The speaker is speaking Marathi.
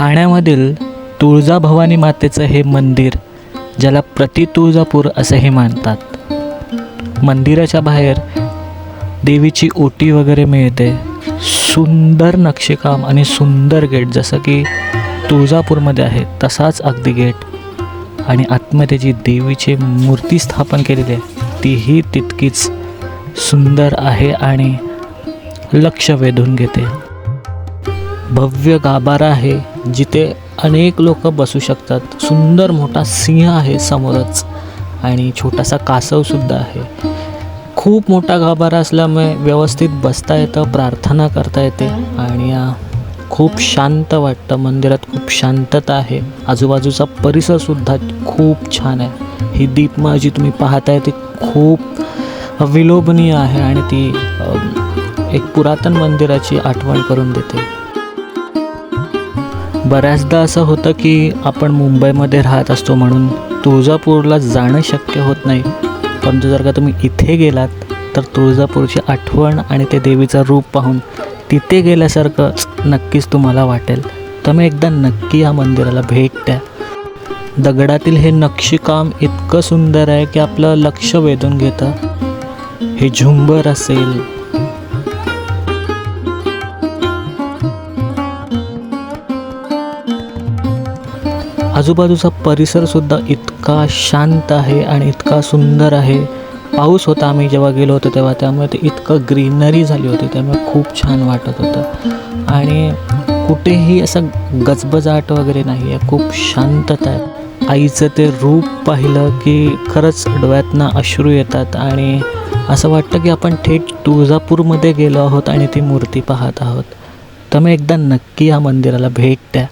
ठाण्यामधील तुळजाभवानी मातेचं हे मंदिर ज्याला प्रति तुळजापूर असंही मानतात. मंदिराच्या बाहेर देवीची ओटी वगैरे मिळते. सुंदर नक्षीकाम आणि सुंदर गेट जसं की तुळजापूरमध्ये आहे तसाच अगदी गेट. आणि आतमध्ये जी देवीची मूर्ती स्थापन केलेली आहे तीही तितकीच सुंदर आहे आणि लक्ष वेधून घेते. भव्य गाभारा आहे जिथे अनेक लोक बसू शकतात. सुंदर मोठा सिंह आहे समोरच आणि छोटासा कासवसुद्धा आहे. खूप मोठा गाभारा असल्यामुळे व्यवस्थित बसता येतं प्रार्थना करता येते आणि खूप शांत वाटतं. मंदिरात खूप शांतता आहे. आजूबाजूचा परिसरसुद्धा खूप छान आहे. ही दीपमा जी तुम्ही पाहताय ती खूप विलोभनीय आहे आणि ती एक पुरातन मंदिराची आठवण करून देते. बऱ्याचदा असं होतं की आपण मुंबईमध्ये राहत असतो म्हणून तुळजापूरला जाणं शक्य होत नाही. परंतु जर का तुम्ही इथे गेलात तर तुळजापूरची आठवण आणि ते देवीचं रूप पाहून तिथे गेल्यासारखं नक्कीच तुम्हाला वाटेल. तुम्ही एकदा नक्की या मंदिराला भेट द्या. दगडातील हे नक्षीकाम इतकं सुंदर आहे की आपलं लक्ष वेधून घेतं. हे झुंबर असेल आजूबाजूचा परिसरसुद्धा इतका शांत आहे आणि इतका सुंदर आहे. पाऊस होता आम्ही जेव्हा गेलो होतो तेव्हा त्यामुळे ते इतकं ग्रीनरी झाली होती त्यामुळे खूप छान वाटत होतं. आणि कुठेही असं गजबजाट वगैरे नाही आहे खूप शांतता आहे. आईचं ते रूप पाहिलं की खरंच डोळ्यातनं अश्रू येतात आणि असं वाटतं की आपण थेट तुळजापूरमध्ये गेलो आहोत आणि ती मूर्ती पाहत आहोत. तर मी एकदा नक्की या मंदिराला भेट द्या.